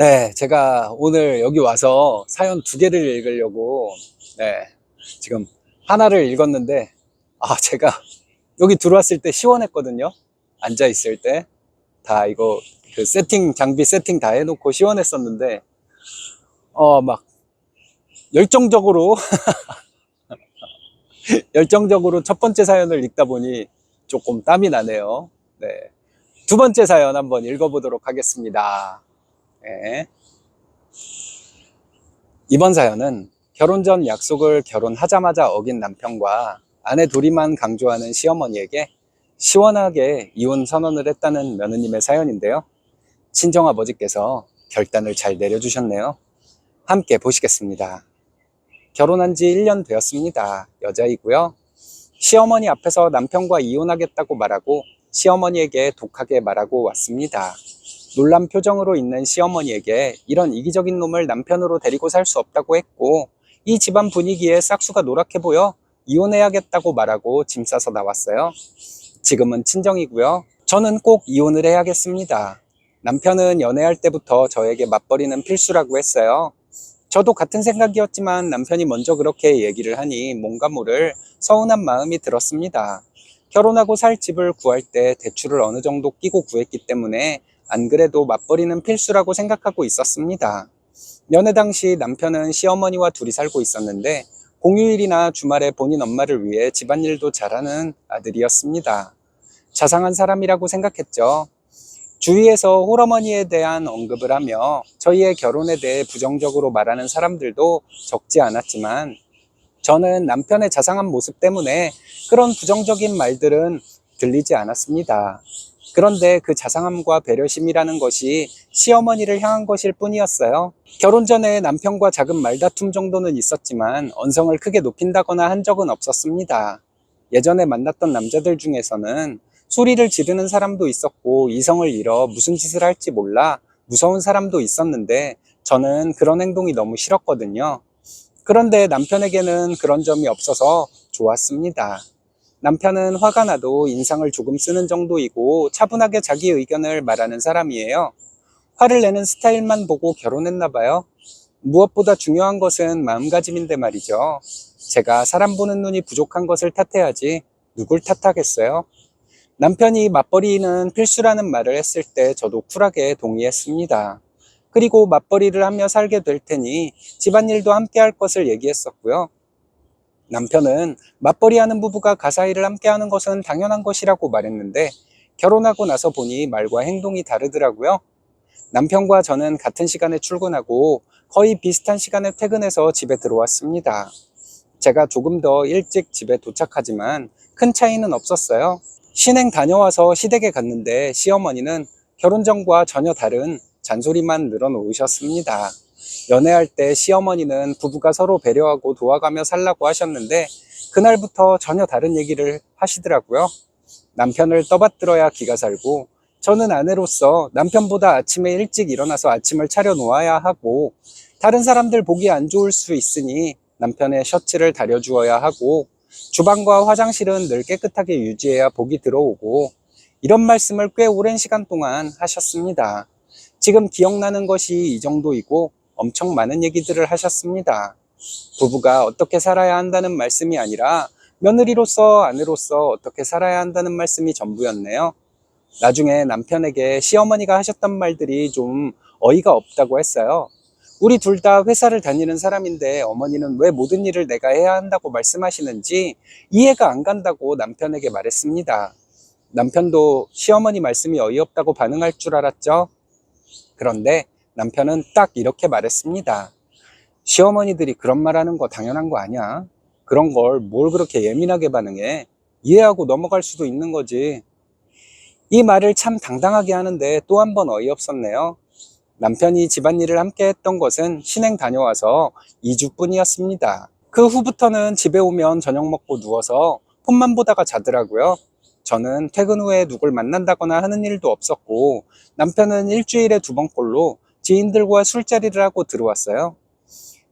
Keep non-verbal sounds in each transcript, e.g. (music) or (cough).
네, 제가 오늘 여기 와서 사연 두 개를 읽으려고, 네, 지금 하나를 읽었는데, 아, 제가 여기 들어왔을 때 시원했거든요. 앉아있을 때. 다 이거, 그 세팅, 장비 세팅 다 해놓고 시원했었는데, 어, 막, 열정적으로, (laughs) 열정적으로 첫 번째 사연을 읽다 보니 조금 땀이 나네요. 네. 두 번째 사연 한번 읽어보도록 하겠습니다. 네. 이번 사연은 결혼 전 약속을 결혼하자마자 어긴 남편과 아내 둘이만 강조하는 시어머니에게 시원하게 이혼 선언을 했다는 며느님의 사연인데요. 친정아버지께서 결단을 잘 내려주셨네요. 함께 보시겠습니다. 결혼한 지 1년 되었습니다. 여자이고요. 시어머니 앞에서 남편과 이혼하겠다고 말하고 시어머니에게 독하게 말하고 왔습니다. 놀란 표정으로 있는 시어머니에게 이런 이기적인 놈을 남편으로 데리고 살 수 없다고 했고 이 집안 분위기에 싹수가 노랗게 보여 이혼해야겠다고 말하고 짐 싸서 나왔어요. 지금은 친정이고요. 저는 꼭 이혼을 해야겠습니다. 남편은 연애할 때부터 저에게 맞벌이는 필수라고 했어요. 저도 같은 생각이었지만 남편이 먼저 그렇게 얘기를 하니 뭔가 모를 서운한 마음이 들었습니다. 결혼하고 살 집을 구할 때 대출을 어느 정도 끼고 구했기 때문에 안 그래도 맞벌이는 필수라고 생각하고 있었습니다. 연애 당시 남편은 시어머니와 둘이 살고 있었는데 공휴일이나 주말에 본인 엄마를 위해 집안일도 잘하는 아들이었습니다. 자상한 사람이라고 생각했죠. 주위에서 홀어머니에 대한 언급을 하며 저희의 결혼에 대해 부정적으로 말하는 사람들도 적지 않았지만 저는 남편의 자상한 모습 때문에 그런 부정적인 말들은 들리지 않았습니다. 그런데 그 자상함과 배려심이라는 것이 시어머니를 향한 것일 뿐이었어요. 결혼 전에 남편과 작은 말다툼 정도는 있었지만 언성을 크게 높인다거나 한 적은 없었습니다. 예전에 만났던 남자들 중에서는 소리를 지르는 사람도 있었고 이성을 잃어 무슨 짓을 할지 몰라 무서운 사람도 있었는데 저는 그런 행동이 너무 싫었거든요. 그런데 남편에게는 그런 점이 없어서 좋았습니다. 남편은 화가 나도 인상을 조금 쓰는 정도이고 차분하게 자기 의견을 말하는 사람이에요. 화를 내는 스타일만 보고 결혼했나 봐요. 무엇보다 중요한 것은 마음가짐인데 말이죠. 제가 사람 보는 눈이 부족한 것을 탓해야지 누굴 탓하겠어요? 남편이 맞벌이는 필수라는 말을 했을 때 저도 쿨하게 동의했습니다. 그리고 맞벌이를 하며 살게 될 테니 집안일도 함께 할 것을 얘기했었고요. 남편은 맞벌이 하는 부부가 가사 일을 함께 하는 것은 당연한 것이라고 말했는데 결혼하고 나서 보니 말과 행동이 다르더라고요. 남편과 저는 같은 시간에 출근하고 거의 비슷한 시간에 퇴근해서 집에 들어왔습니다. 제가 조금 더 일찍 집에 도착하지만 큰 차이는 없었어요. 신행 다녀와서 시댁에 갔는데 시어머니는 결혼 전과 전혀 다른 잔소리만 늘어놓으셨습니다. 연애할 때 시어머니는 부부가 서로 배려하고 도와가며 살라고 하셨는데 그날부터 전혀 다른 얘기를 하시더라고요. 남편을 떠받들어야 기가 살고 저는 아내로서 남편보다 아침에 일찍 일어나서 아침을 차려 놓아야 하고 다른 사람들 보기 안 좋을 수 있으니 남편의 셔츠를 다려주어야 하고 주방과 화장실은 늘 깨끗하게 유지해야 복이 들어오고 이런 말씀을 꽤 오랜 시간 동안 하셨습니다. 지금 기억나는 것이 이 정도이고 엄청 많은 얘기들을 하셨습니다. 부부가 어떻게 살아야 한다는 말씀이 아니라 며느리로서 아내로서 어떻게 살아야 한다는 말씀이 전부였네요. 나중에 남편에게 시어머니가 하셨던 말들이 좀 어이가 없다고 했어요. 우리 둘 다 회사를 다니는 사람인데 어머니는 왜 모든 일을 내가 해야 한다고 말씀하시는지 이해가 안 간다고 남편에게 말했습니다. 남편도 시어머니 말씀이 어이없다고 반응할 줄 알았죠. 그런데 남편은 딱 이렇게 말했습니다. 시어머니들이 그런 말 하는 거 당연한 거 아니야. 그런 걸 뭘 그렇게 예민하게 반응해. 이해하고 넘어갈 수도 있는 거지. 이 말을 참 당당하게 하는데 또 한 번 어이없었네요. 남편이 집안일을 함께 했던 것은 신행 다녀와서 2주뿐이었습니다. 그 후부터는 집에 오면 저녁 먹고 누워서 폰만 보다가 자더라고요. 저는 퇴근 후에 누굴 만난다거나 하는 일도 없었고 남편은 일주일에 두 번꼴로 지인들과 술자리를 하고 들어왔어요.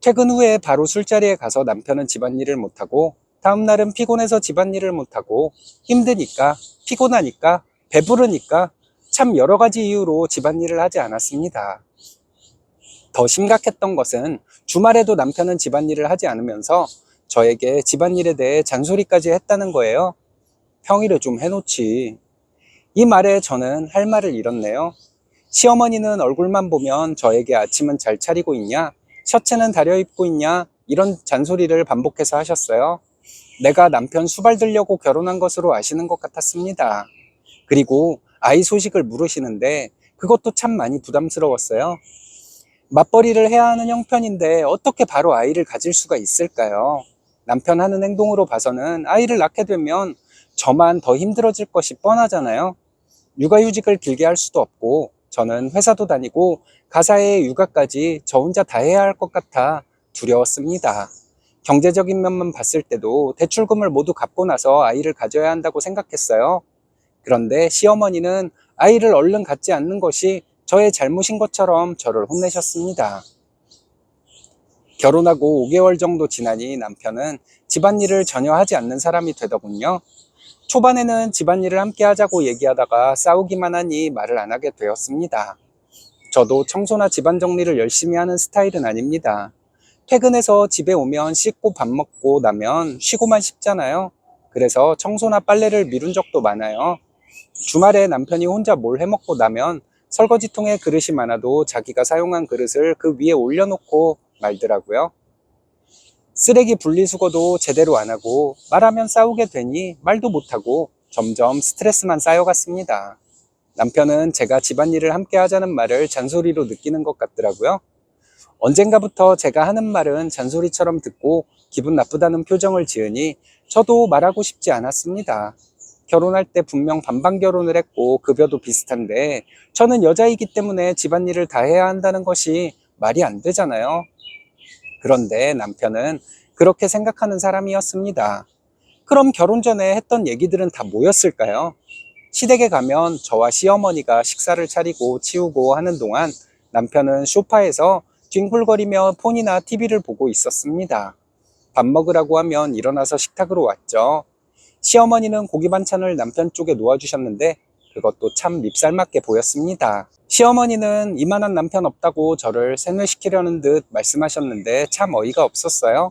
퇴근 후에 바로 술자리에 가서 남편은 집안일을 못하고 다음날은 피곤해서 집안일을 못하고 힘드니까 피곤하니까 배부르니까 참 여러 가지 이유로 집안일을 하지 않았습니다. 더 심각했던 것은 주말에도 남편은 집안일을 하지 않으면서 저에게 집안일에 대해 잔소리까지 했다는 거예요. 평일에 좀 해놓지. 이 말에 저는 할 말을 잃었네요. 시어머니는 얼굴만 보면 저에게 아침은 잘 차리고 있냐? 셔츠는 다려 입고 있냐? 이런 잔소리를 반복해서 하셨어요. 내가 남편 수발 들려고 결혼한 것으로 아시는 것 같았습니다. 그리고 아이 소식을 물으시는데 그것도 참 많이 부담스러웠어요. 맞벌이를 해야 하는 형편인데 어떻게 바로 아이를 가질 수가 있을까요? 남편 하는 행동으로 봐서는 아이를 낳게 되면 저만 더 힘들어질 것이 뻔하잖아요. 육아휴직을 길게 할 수도 없고 저는 회사도 다니고 가사의 육아까지 저 혼자 다 해야 할 것 같아 두려웠습니다. 경제적인 면만 봤을 때도 대출금을 모두 갚고 나서 아이를 가져야 한다고 생각했어요. 그런데 시어머니는 아이를 얼른 갖지 않는 것이 저의 잘못인 것처럼 저를 혼내셨습니다. 결혼하고 5개월 정도 지나니 남편은 집안일을 전혀 하지 않는 사람이 되더군요. 초반에는 집안일을 함께 하자고 얘기하다가 싸우기만 하니 말을 안 하게 되었습니다. 저도 청소나 집안 정리를 열심히 하는 스타일은 아닙니다. 퇴근해서 집에 오면 씻고 밥 먹고 나면 쉬고만 싶잖아요. 그래서 청소나 빨래를 미룬 적도 많아요. 주말에 남편이 혼자 뭘 해먹고 나면 설거지통에 그릇이 많아도 자기가 사용한 그릇을 그 위에 올려놓고 말더라고요. 쓰레기 분리수거도 제대로 안 하고 말하면 싸우게 되니 말도 못하고 점점 스트레스만 쌓여갔습니다. 남편은 제가 집안일을 함께 하자는 말을 잔소리로 느끼는 것 같더라고요. 언젠가부터 제가 하는 말은 잔소리처럼 듣고 기분 나쁘다는 표정을 지으니 저도 말하고 싶지 않았습니다. 결혼할 때 분명 반반 결혼을 했고 급여도 비슷한데 저는 여자이기 때문에 집안일을 다 해야 한다는 것이 말이 안 되잖아요. 그런데 남편은 그렇게 생각하는 사람이었습니다. 그럼 결혼 전에 했던 얘기들은 다 뭐였을까요? 시댁에 가면 저와 시어머니가 식사를 차리고 치우고 하는 동안 남편은 소파에서 뒹굴거리며 폰이나 TV를 보고 있었습니다. 밥 먹으라고 하면 일어나서 식탁으로 왔죠. 시어머니는 고기 반찬을 남편 쪽에 놓아주셨는데 그것도 참 밉살맞게 보였습니다. 시어머니는 이만한 남편 없다고 저를 세뇌시키려는 듯 말씀하셨는데 참 어이가 없었어요.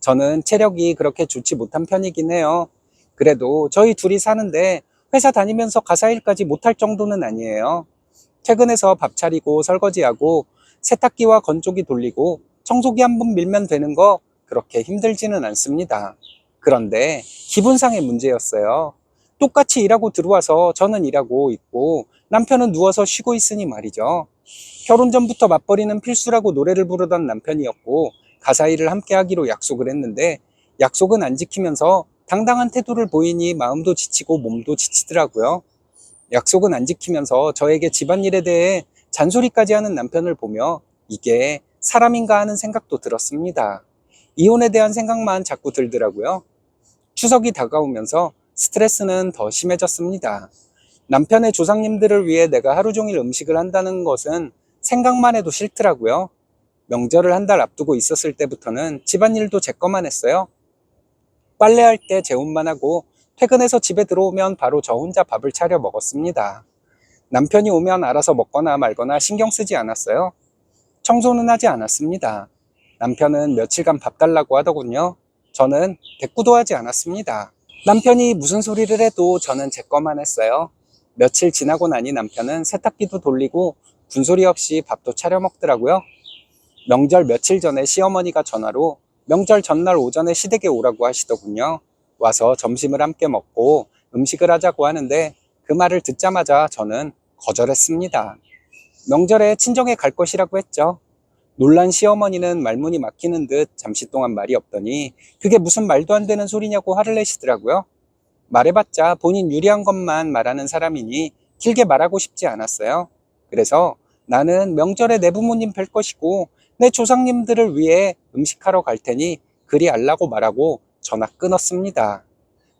저는 체력이 그렇게 좋지 못한 편이긴 해요. 그래도 저희 둘이 사는데 회사 다니면서 가사일까지 못할 정도는 아니에요. 퇴근해서 밥 차리고 설거지하고 세탁기와 건조기 돌리고 청소기 한 번 밀면 되는 거 그렇게 힘들지는 않습니다. 그런데 기분상의 문제였어요. 똑같이 일하고 들어와서 저는 일하고 있고 남편은 누워서 쉬고 있으니 말이죠. 결혼 전부터 맞벌이는 필수라고 노래를 부르던 남편이었고 가사 일을 함께 하기로 약속을 했는데 약속은 안 지키면서 당당한 태도를 보이니 마음도 지치고 몸도 지치더라고요. 약속은 안 지키면서 저에게 집안일에 대해 잔소리까지 하는 남편을 보며 이게 사람인가 하는 생각도 들었습니다. 이혼에 대한 생각만 자꾸 들더라고요. 추석이 다가오면서 스트레스는 더 심해졌습니다. 남편의 조상님들을 위해 내가 하루 종일 음식을 한다는 것은 생각만 해도 싫더라고요. 명절을 한 달 앞두고 있었을 때부터는 집안일도 제 것만 했어요. 빨래할 때 제 옷만 하고 퇴근해서 집에 들어오면 바로 저 혼자 밥을 차려 먹었습니다. 남편이 오면 알아서 먹거나 말거나 신경 쓰지 않았어요. 청소는 하지 않았습니다. 남편은 며칠간 밥 달라고 하더군요. 저는 대꾸도 하지 않았습니다. 남편이 무슨 소리를 해도 저는 제 것만 했어요. 며칠 지나고 나니 남편은 세탁기도 돌리고 군소리 없이 밥도 차려 먹더라고요. 명절 며칠 전에 시어머니가 전화로 명절 전날 오전에 시댁에 오라고 하시더군요. 와서 점심을 함께 먹고 음식을 하자고 하는데 그 말을 듣자마자 저는 거절했습니다. 명절에 친정에 갈 것이라고 했죠. 놀란 시어머니는 말문이 막히는 듯 잠시 동안 말이 없더니 그게 무슨 말도 안 되는 소리냐고 화를 내시더라고요. 말해봤자 본인 유리한 것만 말하는 사람이니 길게 말하고 싶지 않았어요. 그래서 나는 명절에 내 부모님 뵐 것이고 내 조상님들을 위해 음식하러 갈 테니 그리 알라고 말하고 전화 끊었습니다.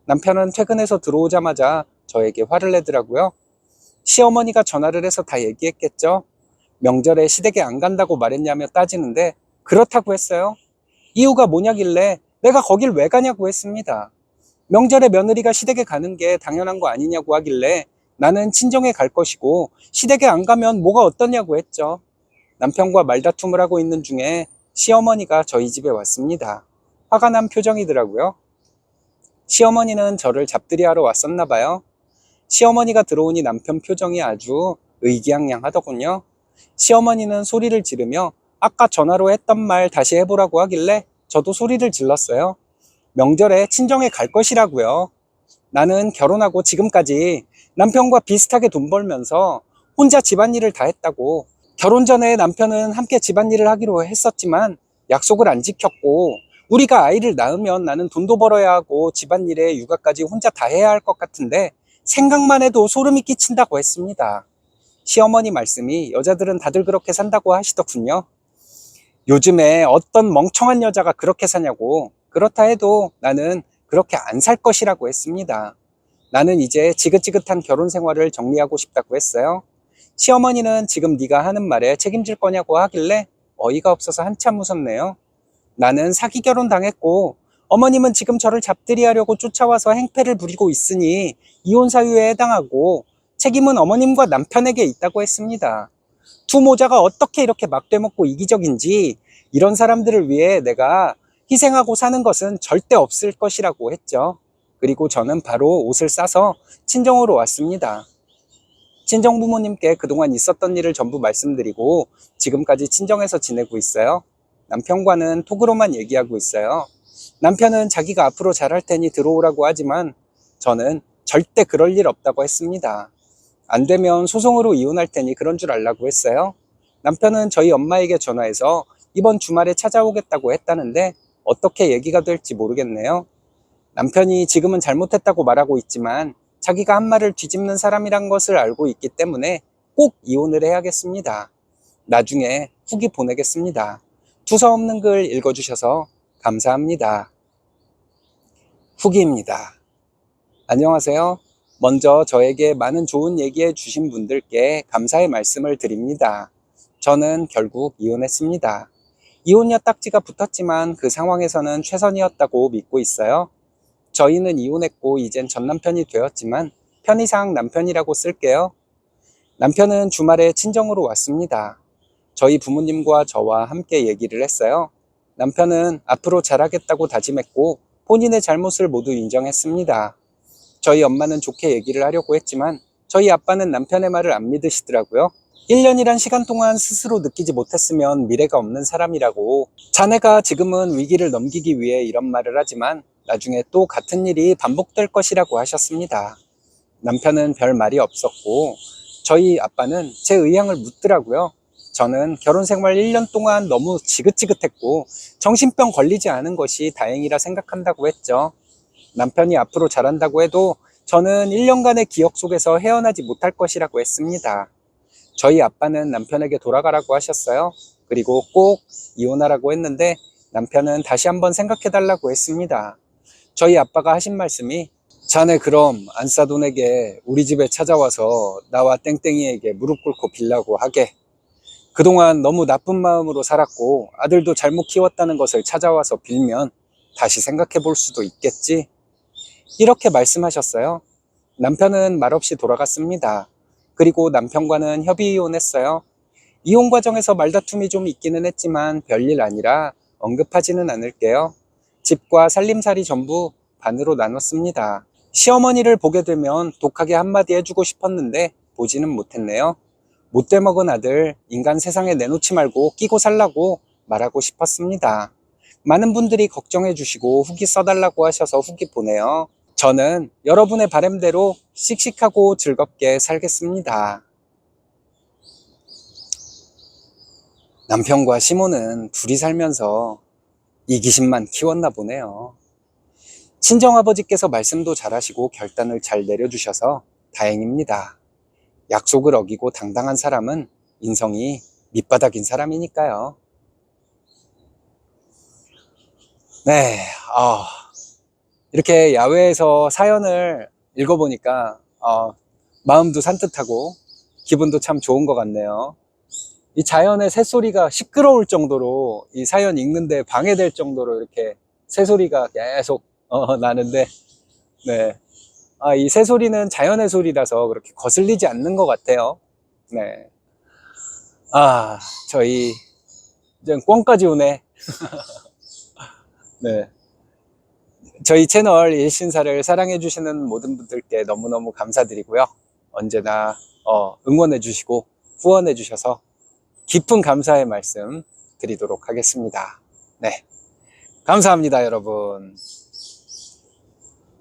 남편은 퇴근해서 들어오자마자 저에게 화를 내더라고요. 시어머니가 전화를 해서 다 얘기했겠죠. 명절에 시댁에 안 간다고 말했냐며 따지는데 그렇다고 했어요. 이유가 뭐냐길래 내가 거길 왜 가냐고 했습니다. 명절에 며느리가 시댁에 가는 게 당연한 거 아니냐고 하길래 나는 친정에 갈 것이고 시댁에 안 가면 뭐가 어떠냐고 했죠. 남편과 말다툼을 하고 있는 중에 시어머니가 저희 집에 왔습니다. 화가 난 표정이더라고요. 시어머니는 저를 잡들이하러 왔었나 봐요. 시어머니가 들어오니 남편 표정이 아주 의기양양하더군요. 시어머니는 소리를 지르며 아까 전화로 했던 말 다시 해보라고 하길래 저도 소리를 질렀어요. 명절에 친정에 갈 것이라고요. 나는 결혼하고 지금까지 남편과 비슷하게 돈 벌면서 혼자 집안일을 다 했다고. 결혼 전에 남편은 함께 집안일을 하기로 했었지만 약속을 안 지켰고 우리가 아이를 낳으면 나는 돈도 벌어야 하고 집안일에 육아까지 혼자 다 해야 할 것 같은데 생각만 해도 소름이 끼친다고 했습니다. 시어머니 말씀이 여자들은 다들 그렇게 산다고 하시더군요. 요즘에 어떤 멍청한 여자가 그렇게 사냐고 그렇다 해도 나는 그렇게 안 살 것이라고 했습니다. 나는 이제 지긋지긋한 결혼 생활을 정리하고 싶다고 했어요. 시어머니는 지금 네가 하는 말에 책임질 거냐고 하길래 어이가 없어서 한참 웃었네요. 나는 사기 결혼 당했고 어머님은 지금 저를 잡들이하려고 쫓아와서 행패를 부리고 있으니 이혼 사유에 해당하고 책임은 어머님과 남편에게 있다고 했습니다. 두 모자가 어떻게 이렇게 막대먹고 이기적인지 이런 사람들을 위해 내가 희생하고 사는 것은 절대 없을 것이라고 했죠. 그리고 저는 바로 옷을 싸서 친정으로 왔습니다. 친정 부모님께 그동안 있었던 일을 전부 말씀드리고 지금까지 친정에서 지내고 있어요. 남편과는 톡으로만 얘기하고 있어요. 남편은 자기가 앞으로 잘할 테니 들어오라고 하지만 저는 절대 그럴 일 없다고 했습니다. 안 되면 소송으로 이혼할 테니 그런 줄 알라고 했어요. 남편은 저희 엄마에게 전화해서 이번 주말에 찾아오겠다고 했다는데 어떻게 얘기가 될지 모르겠네요. 남편이 지금은 잘못했다고 말하고 있지만 자기가 한 말을 뒤집는 사람이란 것을 알고 있기 때문에 꼭 이혼을 해야겠습니다. 나중에 후기 보내겠습니다. 두서없는 글 읽어주셔서 감사합니다. 후기입니다. 안녕하세요. 먼저 저에게 많은 좋은 얘기해 주신 분들께 감사의 말씀을 드립니다. 저는 결국 이혼했습니다. 이혼녀 딱지가 붙었지만 그 상황에서는 최선이었다고 믿고 있어요. 저희는 이혼했고 이젠 전 남편이 되었지만 편의상 남편이라고 쓸게요. 남편은 주말에 친정으로 왔습니다. 저희 부모님과 저와 함께 얘기를 했어요. 남편은 앞으로 잘하겠다고 다짐했고 본인의 잘못을 모두 인정했습니다. 저희 엄마는 좋게 얘기를 하려고 했지만 저희 아빠는 남편의 말을 안 믿으시더라고요. 1년이란 시간 동안 스스로 느끼지 못했으면 미래가 없는 사람이라고 자네가 지금은 위기를 넘기기 위해 이런 말을 하지만 나중에 또 같은 일이 반복될 것이라고 하셨습니다. 남편은 별 말이 없었고 저희 아빠는 제 의향을 묻더라고요. 저는 결혼 생활 1년 동안 너무 지긋지긋했고 정신병 걸리지 않은 것이 다행이라 생각한다고 했죠. 남편이 앞으로 잘한다고 해도 저는 1년간의 기억 속에서 헤어나지 못할 것이라고 했습니다. 저희 아빠는 남편에게 돌아가라고 하셨어요. 그리고 꼭 이혼하라고 했는데 남편은 다시 한번 생각해 달라고 했습니다. 저희 아빠가 하신 말씀이 자네 그럼 안싸돈에게 우리 집에 찾아와서 나와 땡땡이에게 무릎 꿇고 빌라고 하게. 그동안 너무 나쁜 마음으로 살았고 아들도 잘못 키웠다는 것을 찾아와서 빌면 다시 생각해 볼 수도 있겠지. 이렇게 말씀하셨어요. 남편은 말없이 돌아갔습니다. 그리고 남편과는 협의 이혼했어요. 이혼 과정에서 말다툼이 좀 있기는 했지만 별일 아니라 언급하지는 않을게요. 집과 살림살이 전부 반으로 나눴습니다. 시어머니를 보게 되면 독하게 한마디 해주고 싶었는데 보지는 못했네요. 못돼 먹은 아들 인간 세상에 내놓지 말고 끼고 살라고 말하고 싶었습니다. 많은 분들이 걱정해 주시고 후기 써달라고 하셔서 후기 보내요. 저는 여러분의 바램대로 씩씩하고 즐겁게 살겠습니다. 남편과 시모는 둘이 살면서 이기심만 키웠나 보네요. 친정아버지께서 말씀도 잘하시고 결단을 잘 내려주셔서 다행입니다. 약속을 어기고 당당한 사람은 인성이 밑바닥인 사람이니까요. 네, 아, 이렇게 야외에서 사연을 읽어보니까 어, 마음도 산뜻하고 기분도 참 좋은 것 같네요. 이 자연의 새소리가 시끄러울 정도로 이 사연 읽는데 방해될 정도로 이렇게 새소리가 계속 어, 나는데 네. 아, 이 새소리는 자연의 소리라서 그렇게 거슬리지 않는 것 같아요. 네. 아, 저희, 이제 꽝까지 오네. (laughs) 네. 저희 채널 일신사를 사랑해 주시는 모든 분들께 너무너무 감사드리고요. 언제나, 어, 응원해 주시고, 후원해 주셔서 깊은 감사의 말씀 드리도록 하겠습니다. 네. 감사합니다, 여러분.